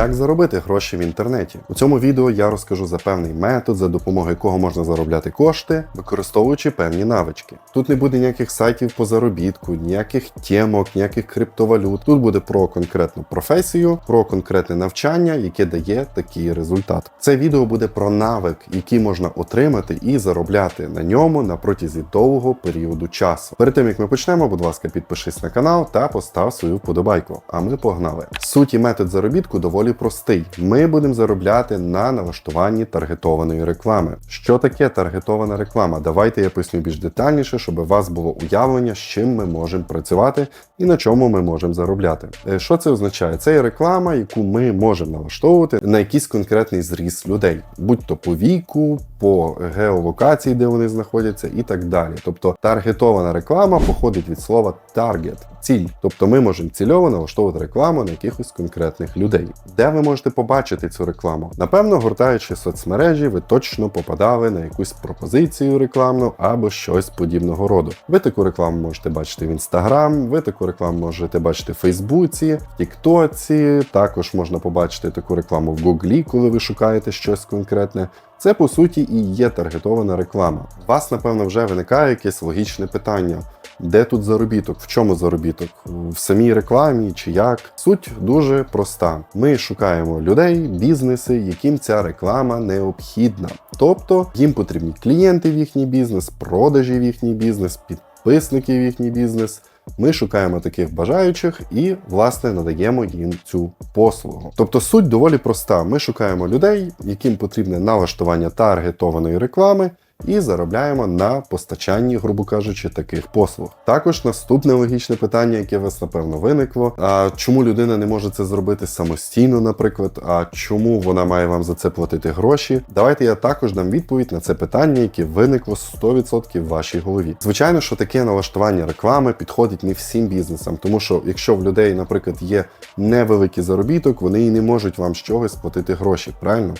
Як заробити гроші в інтернеті? У цьому відео я розкажу за певний метод, за допомогою якого можна заробляти кошти, використовуючи певні навички. Тут не буде ніяких сайтів по заробітку, ніяких тємок, ніяких криптовалют. Тут буде про конкретну професію, про конкретне навчання, яке дає такий результат. Це відео буде про навик, який можна отримати і заробляти на ньому на протязі довгого періоду часу. Перед тим як ми почнемо, будь ласка, підпишись на канал та постав свою вподобайку. А ми погнали. Суть і метод заробітку доволі простий. Ми будемо заробляти на налаштуванні таргетованої реклами. Що таке таргетована реклама? Давайте я поясню більш детальніше, щоб у вас було уявлення, з чим ми можемо працювати і на чому ми можемо заробляти. Е, Що це означає? Це є реклама, яку ми можемо налаштовувати на якийсь конкретний зріз людей, будь то по віку, по геолокації, де вони знаходяться, і так далі. Тобто таргетована реклама походить від слова target, ціль. Тобто ми можемо цільово налаштовувати рекламу на якихось конкретних людей. Де ви можете побачити цю рекламу? Напевно, гортаючи соцмережі, ви точно попадали на якусь пропозицію рекламну або щось подібного роду. Ви таку рекламу можете бачити в інстаграм, ви таку рекламу можете бачити в Фейсбуці, в Тіктоці. Також можна побачити таку рекламу в Гуглі, коли ви шукаєте щось конкретне. Це по суті і є таргетована реклама. У вас, напевно, вже виникає якесь логічне питання. Де тут заробіток? В чому заробіток? В самій рекламі чи як? Суть дуже проста. Ми шукаємо людей, бізнеси, яким ця реклама необхідна. Тобто їм потрібні клієнти в їхній бізнес, продажі в їхній бізнес, підписники в їхній бізнес. Ми шукаємо таких бажаючих і, власне, надаємо їм цю послугу. Тобто суть доволі проста. Ми шукаємо людей, яким потрібне налаштування таргетованої реклами. І заробляємо на постачанні, грубо кажучи, таких послуг. Також наступне логічне питання, яке вас напевно виникло: а чому людина не може це зробити самостійно, наприклад? А чому вона має вам за це платити гроші? Давайте я також дам відповідь на це питання, яке виникло 100% в вашій голові. Звичайно, що таке налаштування реклами підходить не всім бізнесам, тому що якщо в людей, наприклад, є невеликий заробіток, вони і не можуть вам з чогось платити гроші. Правильно?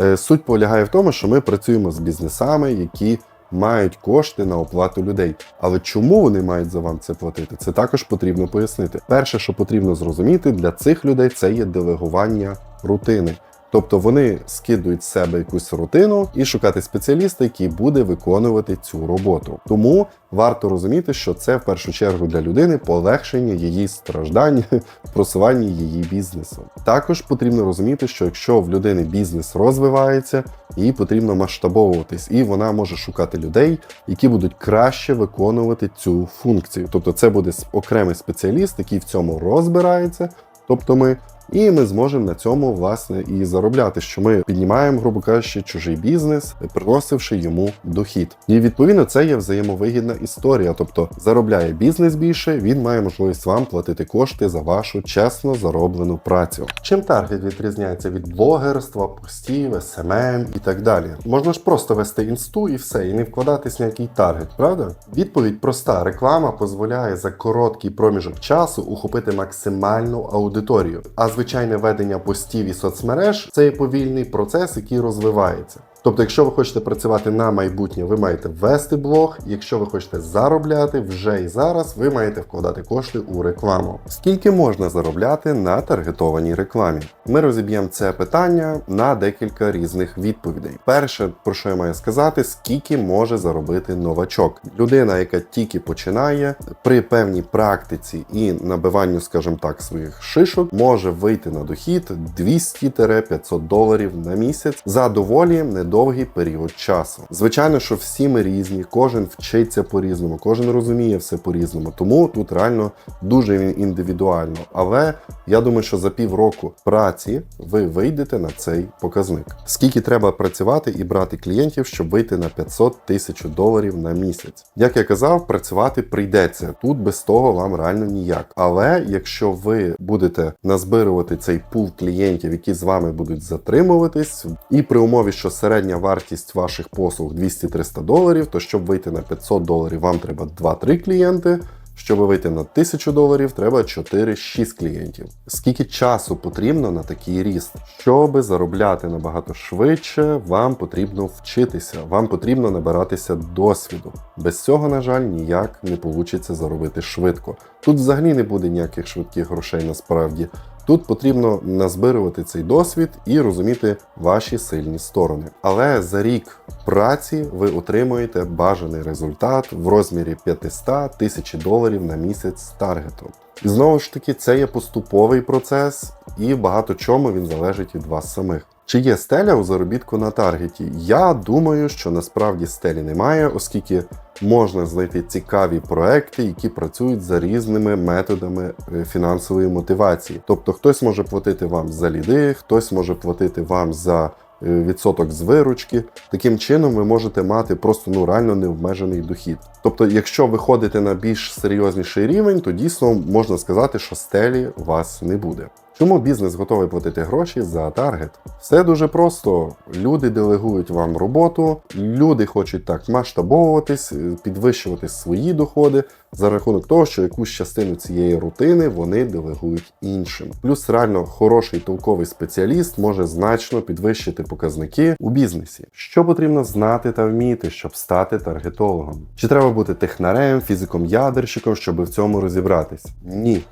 Е, Суть полягає в тому, що ми працюємо з бізнесами, які мають кошти на оплату людей. Але чому вони мають за вам це платити? Це також потрібно пояснити. Перше, що потрібно зрозуміти для цих людей, це є делегування рутини. Тобто вони скидують з себе якусь рутину і шукати спеціаліста, який буде виконувати цю роботу. Тому варто розуміти, що це в першу чергу для людини полегшення її страждань в просуванні її бізнесу. Також потрібно розуміти, що якщо в людини бізнес розвивається, їй потрібно масштабовуватись, і вона може шукати людей, які будуть краще виконувати цю функцію. Тобто, це буде окремий спеціаліст, який в цьому розбирається. Тобто ми і ми зможемо на цьому власне і заробляти, що ми піднімаємо, грубо кажучи, чужий бізнес, приносивши йому дохід. І відповідно це є взаємовигідна історія. Тобто заробляє бізнес більше, він має можливість вам платити кошти за вашу чесно зароблену працю. Чим таргет відрізняється від блогерства, постів, СММ і так далі? Можна ж просто вести інсту і все, і не вкладатись на який таргет, правда? Відповідь проста: реклама дозволяє за короткий проміжок часу ухопити максимальну аудиторію. А звичайне ведення постів і соцмереж це є повільний процес, який розвивається. Тобто, якщо ви хочете працювати на майбутнє, ви маєте ввести блог. Якщо ви хочете заробляти вже і зараз, ви маєте вкладати кошти у рекламу. Скільки можна заробляти на таргетованій рекламі? Ми розіб'ємо це питання на декілька різних відповідей. Перше, про що я маю сказати, скільки може заробити новачок. Людина, яка тільки починає при певній практиці і набиванню, скажімо так, своїх шишок, може вийти на дохід 200-500 доларів на місяць за доволі недовгий період часу. Звичайно, що всі ми різні, кожен вчиться по-різному, кожен розуміє все по-різному. Тому тут реально дуже індивідуально. Але я думаю, що за півроку праці ви вийдете на цей показник. Скільки треба працювати і брати клієнтів, щоб вийти на 500 тисяч доларів на місяць? Як я казав, працювати прийдеться. Тут без того вам реально ніяк. Але якщо ви будете назбирувати цей пул клієнтів, які з вами будуть затримуватись, і при умові, що середня вартість ваших послуг 200-300 доларів, то щоб вийти на 500 доларів, вам треба 2-3 клієнти. Щоб вийти на 1000 доларів, треба 4-6 клієнтів. Скільки часу потрібно на такий ріст? Щоб заробляти набагато швидше, вам потрібно вчитися, вам потрібно набиратися досвіду. Без цього, на жаль, ніяк не вийде заробити швидко. Тут взагалі не буде ніяких швидких грошей насправді. Тут потрібно назбирувати цей досвід і розуміти ваші сильні сторони. Але за рік праці ви отримуєте бажаний результат в розмірі 500 тисяч доларів на місяць з таргетом. І знову ж таки, це є поступовий процес, і багато чому він залежить від вас самих. Чи є стеля у заробітку на таргеті? Я думаю, що насправді стелі немає, оскільки можна знайти цікаві проекти, які працюють за різними методами е, фінансової мотивації. Тобто хтось може платити вам за ліди, хтось може платити вам за е, відсоток з виручки. Таким чином ви можете мати просто ну реально необмежений дохід. Тобто, якщо ви ходите на більш серйозніший рівень, то дійсно можна сказати, що стелі у вас не буде. Чому бізнес готовий платити гроші за таргет? Все дуже просто. Люди делегують вам роботу, люди хочуть так масштабовуватись, е, підвищувати свої доходи за рахунок того, що якусь частину цієї рутини вони делегують іншим. Плюс реально хороший толковий спеціаліст може значно підвищити показники у бізнесі. Що потрібно знати та вміти, щоб стати таргетологом? Чи треба бути технарем, фізиком-ядерщиком, щоб в цьому розібратись? Ні.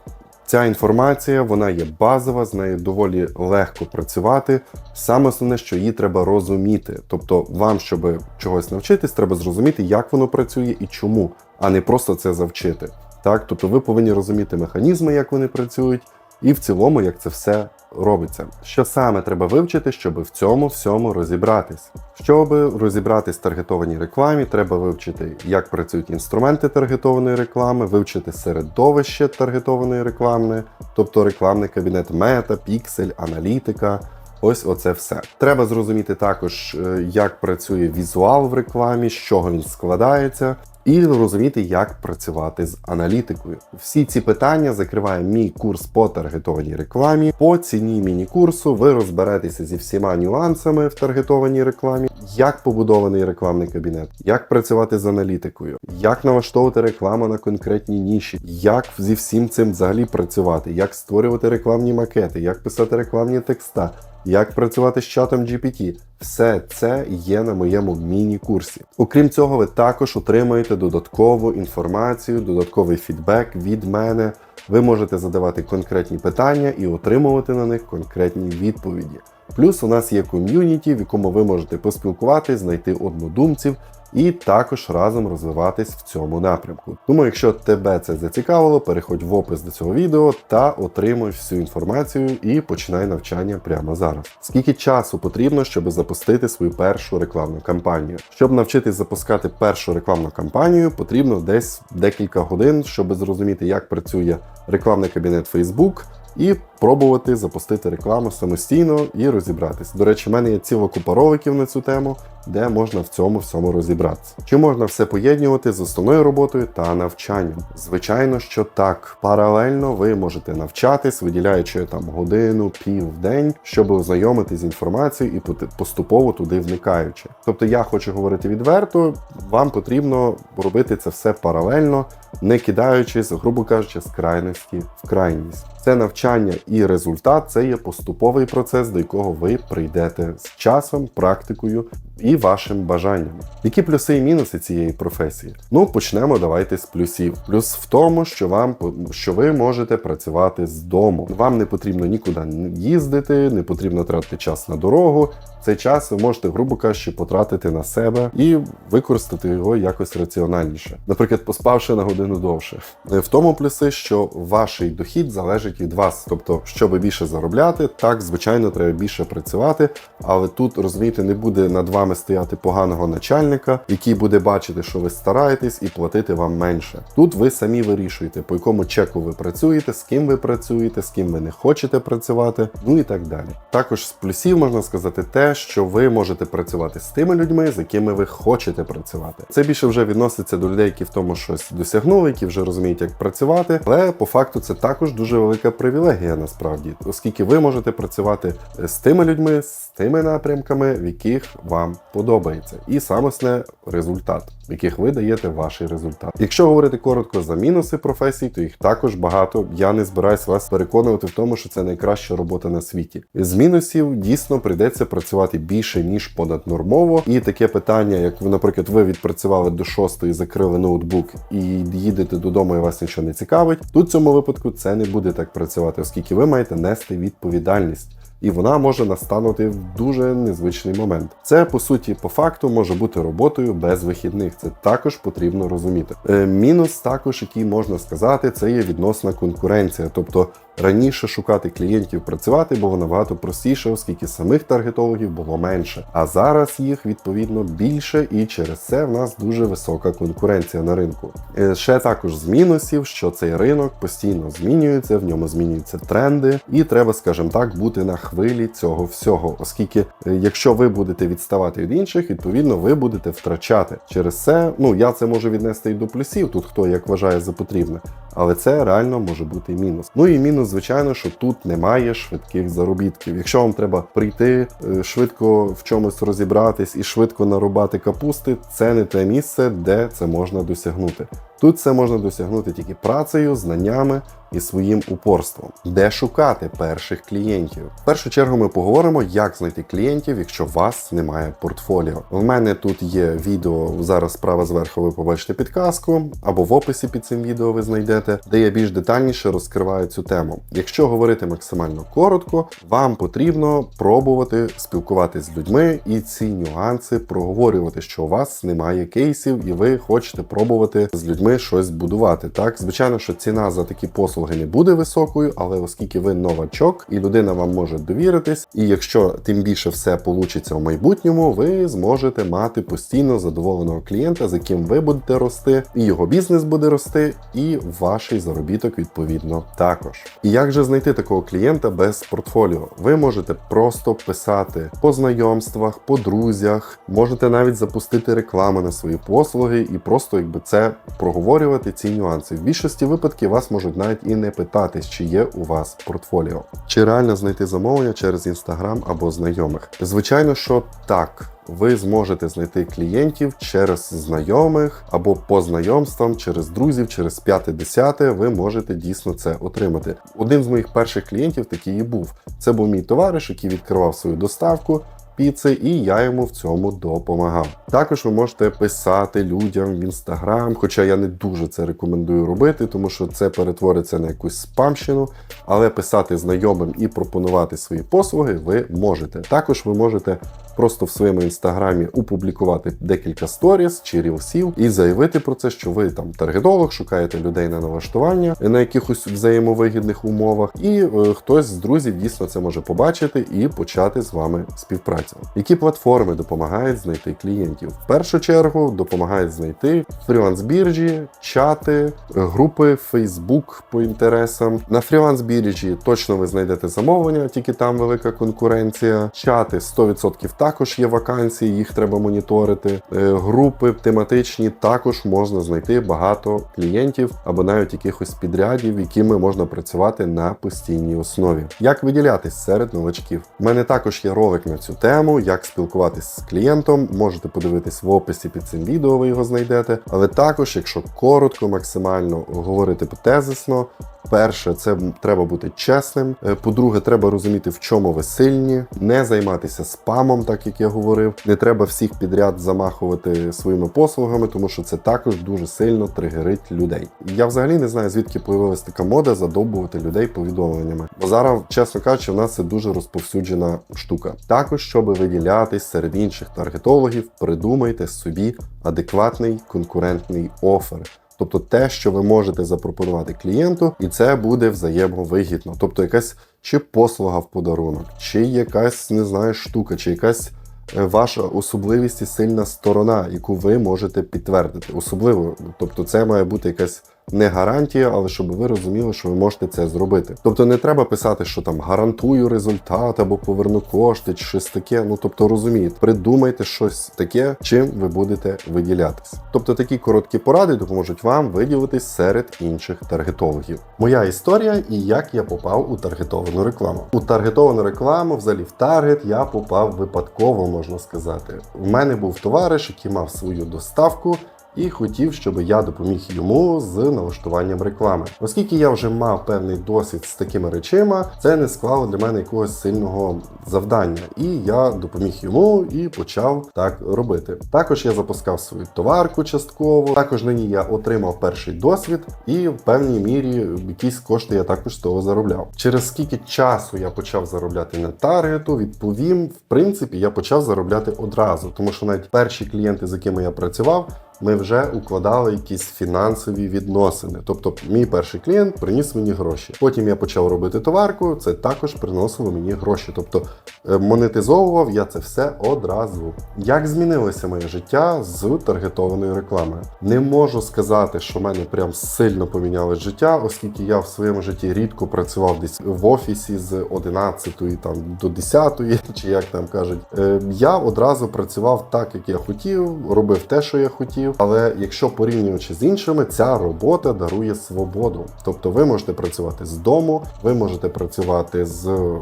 Ця інформація вона є базова, з нею доволі легко працювати. Саме основне, що її треба розуміти. Тобто, вам, щоб чогось навчитись, треба зрозуміти, як воно працює і чому, а не просто це завчити. Так, тобто ви повинні розуміти механізми, як вони працюють, і в цілому, як це все робиться. Що саме треба вивчити, щоб в цьому всьому розібратись? Щоб розібратись в таргетованій рекламі, треба вивчити, як працюють інструменти таргетованої реклами, вивчити середовище таргетованої реклами, тобто рекламний кабінет Мета, Піксель, аналітика. Ось оце все. Треба зрозуміти також, е, як працює візуал в рекламі, з чого він складається, і розуміти, як працювати з аналітикою. Всі ці питання закриває мій курс по таргетованій рекламі. По ціні міні-курсу ви розберетеся зі всіма нюансами в таргетованій рекламі, як побудований рекламний кабінет, як працювати з аналітикою, як налаштовувати рекламу на конкретній ніші, як зі всім цим взагалі працювати, як створювати рекламні макети, як писати рекламні текста. Як працювати з чатом GPT. Все це є на моєму міні-курсі. Окрім цього, ви також отримаєте додаткову інформацію, додатковий фідбек від мене. Ви можете задавати конкретні питання і отримувати на них конкретні відповіді. Плюс у нас є ком'юніті, в якому ви можете поспілкуватись, знайти однодумців і також разом розвиватись в цьому напрямку. Тому, якщо тебе це зацікавило, переходь в опис до цього відео та отримуй всю інформацію і починай навчання прямо зараз. Скільки часу потрібно, щоб запустити свою першу рекламну кампанію? Щоб навчитись запускати першу рекламну кампанію, потрібно десь декілька годин, щоб зрозуміти, як працює рекламний кабінет Facebook, і пробувати запустити рекламу самостійно і розібратись. До речі, в мене є ціла купа роликів на цю тему, де можна в цьому всьому розібратися. Чи можна все поєднувати з основною роботою та навчанням? Звичайно, що так. Паралельно ви можете навчатись, виділяючи там годину, пів в день, щоб ознайомитись з інформацією і поступово туди вникаючи. Тобто, я хочу говорити відверто, вам потрібно робити це все паралельно, не кидаючись, грубо кажучи, з крайності в крайність. Це навчання і результат це є поступовий процес, до якого ви прийдете з часом, практикою і вашим бажанням. Які плюси і мінуси цієї професії? Ну, почнемо давайте з плюсів. Плюс в тому, що вам що ви можете працювати з дому. Вам не потрібно нікуди їздити, не потрібно тратити час на дорогу. Цей час ви можете, грубо кажучи, потратити на себе і використати його якось раціональніше. Наприклад, поспавши на годину довше. В тому плюси, що ваш дохід залежить від вас. Тобто, щоб більше заробляти, так звичайно треба більше працювати, але тут розумієте, не буде над вами стояти поганого начальника, який буде бачити, що ви стараєтесь, і платити вам менше. Тут ви самі вирішуєте, по якому чеку ви працюєте, з ким ви працюєте, з ким ви не хочете працювати, ну і так далі. Також з плюсів можна сказати те, що ви можете працювати з тими людьми, з якими ви хочете працювати. Це більше вже відноситься до людей, які в тому щось досягнули, які вже розуміють, як працювати, але по факту це також дуже велика привілегія насправді, оскільки ви можете працювати з тими людьми, з тими напрямками, в яких вам подобається. І саме основне результат, яких ви даєте ваш результат. Якщо говорити коротко за мінуси професій, то їх також багато. Я не збираюсь вас переконувати в тому, що це найкраща робота на світі. З мінусів дійсно прийдеться працювати більше ніж понаднормово. І таке питання, як ви, наприклад, ви відпрацювали до шостої, закрили ноутбук і їдете додому, і вас нічого не цікавить. Тут в цьому випадку це не буде так працювати, оскільки ви маєте нести відповідальність. І вона може настанути в дуже незвичний момент. Це по суті, по факту, може бути роботою без вихідних. Це також потрібно розуміти. Е, мінус, також який можна сказати, це є відносна конкуренція. Тобто раніше шукати клієнтів працювати було набагато простіше, оскільки самих таргетологів було менше. А зараз їх відповідно більше, і через це в нас дуже висока конкуренція на ринку. Е, Ще також з мінусів, що цей ринок постійно змінюється, в ньому змінюються тренди, і треба, скажімо так, бути на хвилі цього всього, оскільки е, якщо ви будете відставати від інших, відповідно ви будете втрачати. Через це, ну я це можу віднести і до плюсів, тут хто як вважає за потрібне, але це реально може бути мінус. Ну і мінус, звичайно, що тут немає швидких заробітків. Якщо вам треба прийти, е, швидко в чомусь розібратись і швидко нарубати капусти, це не те місце, де це можна досягнути. Тут це можна досягнути тільки працею, знаннями і своїм упорством. Де шукати перших клієнтів? В першу чергу ми поговоримо, як знайти клієнтів, якщо у вас немає портфоліо. У мене тут є відео зараз справа зверху. Ви побачите підказку, або в описі під цим відео ви знайдете, де я більш детальніше розкриваю цю тему. Якщо говорити максимально коротко, вам потрібно пробувати спілкуватися з людьми і ці нюанси проговорювати, що у вас немає кейсів, і ви хочете пробувати з людьми щось будувати. Так, звичайно, що ціна за такі послуги не буде високою, але оскільки ви новачок і людина вам може довіритись, і якщо тим більше все получиться в майбутньому, ви зможете мати постійно задоволеного клієнта, з яким ви будете рости, і його бізнес буде рости, і ваш заробіток відповідно також. І як же знайти такого клієнта без портфоліо? Ви можете просто писати по знайомствах, по друзях, можете навіть запустити рекламу на свої послуги і просто якби це проговорювати ці нюанси. В більшості випадків вас можуть навіть і не питатись, чи є у вас портфоліо, чи реально знайти замовлення через інстаграм або знайомих. Звичайно, що так. Ви зможете знайти клієнтів через знайомих або по знайомствам, через друзів, через п'яте-десяте. Ви можете дійсно це отримати. Один з моїх перших клієнтів такий і був. Це був мій товариш, який відкривав свою доставку. Піци, і я йому в цьому допомагав. Також ви можете писати людям в інстаграм, хоча я не дуже це рекомендую робити, тому що це перетвориться на якусь спамщину, але писати знайомим і пропонувати свої послуги ви можете. Також ви можете просто в своєму інстаграмі опублікувати декілька сторіс чи рілсів і заявити про це, що ви там таргетолог, шукаєте людей на налаштування на якихось взаємовигідних умовах, і е, хтось з друзів дійсно це може побачити і почати з вами співпрацю. Які платформи допомагають знайти клієнтів? В першу чергу допомагають знайти фріланс-біржі, чати, групи, Facebook по інтересам. На фріланс-біржі точно ви знайдете замовлення, тільки там велика конкуренція. Чати 100% також є вакансії, їх треба моніторити. Е, Групи тематичні також можна знайти багато клієнтів або навіть якихось підрядів, якими можна працювати на постійній основі. Як виділятись серед новачків? У мене також є ролик на цю тему, як спілкуватись з клієнтом. Можете подивитись в описі під цим відео, ви його знайдете. Але також, якщо коротко, максимально говорити тезисно, Перше, це треба бути чесним. Е, По-друге, треба розуміти, в чому ви сильні, не займатися спамом, так як я говорив. Не треба всіх підряд замахувати своїми послугами, тому що це також дуже сильно тригерить людей. Я взагалі не знаю, звідки появилась така мода задовбувати людей повідомленнями. Бо зараз, чесно кажучи, в нас це дуже розповсюджена штука. Також, щоб виділятись серед інших таргетологів, придумайте собі адекватний конкурентний офер. Тобто те, що ви можете запропонувати клієнту, і це буде взаємовигідно. Тобто якась чи послуга в подарунок, чи якась не знаю штука, чи якась е, ваша особливість і сильна сторона, яку ви можете підтвердити. Особливо, тобто, це має бути якась Не гарантія, але щоб ви розуміли, що ви можете це зробити. Тобто не треба писати, що там гарантую результат або поверну кошти, чи щось таке. Ну тобто розумієте, придумайте щось таке, чим ви будете виділятись. Тобто такі короткі поради допоможуть вам виділитись серед інших таргетологів. Моя історія і як я попав у таргетовану рекламу. У таргетовану рекламу, взагалі в таргет, я попав випадково, можна сказати. У мене був товариш, який мав свою доставку. І хотів, щоб я допоміг йому з налаштуванням реклами. Оскільки я вже мав певний досвід з такими речима, це не склало для мене якогось сильного завдання. І я допоміг йому і почав так робити. Також я запускав свою товарку частково. Також нині я отримав перший досвід, і в певній мірі якісь кошти я також з того заробляв. Через скільки часу я почав заробляти на таргету, відповім, в принципі, я почав заробляти одразу, тому що навіть перші клієнти, з якими я працював, ми вже укладали якісь фінансові відносини. Тобто, мій перший клієнт приніс мені гроші. Потім я почав робити товарку, це також приносило мені гроші. Тобто е, монетизовував я це все одразу. Як змінилося моє життя з таргетованою рекламою? Не можу сказати, що в мене прям сильно помінялось життя, оскільки я в своєму житті рідко працював десь в офісі з 11 там до 10, чи як там кажуть. Е, Я одразу працював так, як я хотів, робив те, що я хотів. Але якщо порівнюючи з іншими, ця робота дарує свободу. Тобто ви можете працювати з дому, ви можете працювати з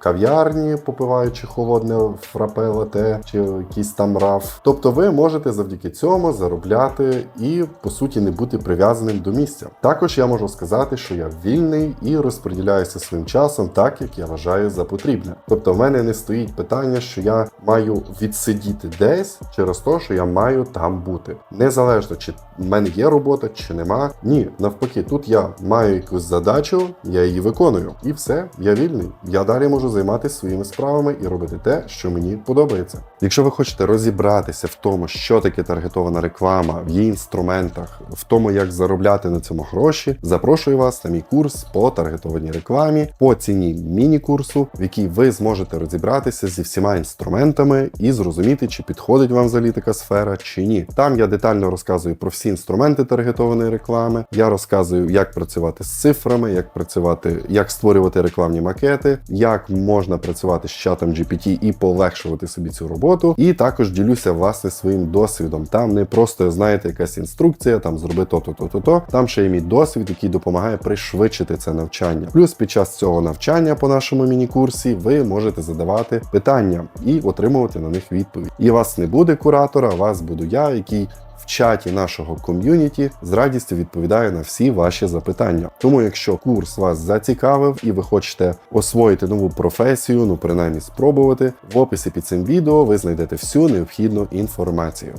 кав'ярні, попиваючи холодне фрапе лате чи якийсь там раф. Тобто ви можете завдяки цьому заробляти і по суті не бути прив'язаним до місця. Також я можу сказати, що я вільний і розподіляюся своїм часом так, як я вважаю за потрібне. Тобто, в мене не стоїть питання, що я маю відсидіти десь через те, що я маю там бути. Незалежно чи в мене є робота, чи нема. Ні, навпаки, тут я маю якусь задачу, я її виконую, і все, я вільний. Я далі можу займатися своїми справами і робити те, що мені подобається. Якщо ви хочете розібратися в тому, що таке таргетована реклама, в її інструментах, в тому, як заробляти на цьому гроші, запрошую вас на мій курс по таргетованій рекламі по ціні міні-курсу, в якій ви зможете розібратися зі всіма інструментами і зрозуміти, чи підходить вам взагалі така сфера чи ні. Там я детально розказую про всі інструменти таргетованої реклами. Я розказую, як працювати з цифрами, як працювати, як створювати рекламні макети, як можна працювати з чатом GPT і полегшувати собі цю роботу. І також ділюся власне своїм досвідом. Там не просто знаєте якась інструкція, там зроби то-то, то-то, то. Там ще є мій досвід, який допомагає пришвидшити це навчання. Плюс під час цього навчання по нашому міні-курсі ви можете задавати питання і отримувати на них відповідь. І вас не буде куратора, вас буду я, який в чаті нашого ком'юніті з радістю відповідає на всі ваші запитання. Тому, якщо курс вас зацікавив і ви хочете освоїти нову професію, ну принаймні спробувати, в описі під цим відео ви знайдете всю необхідну інформацію.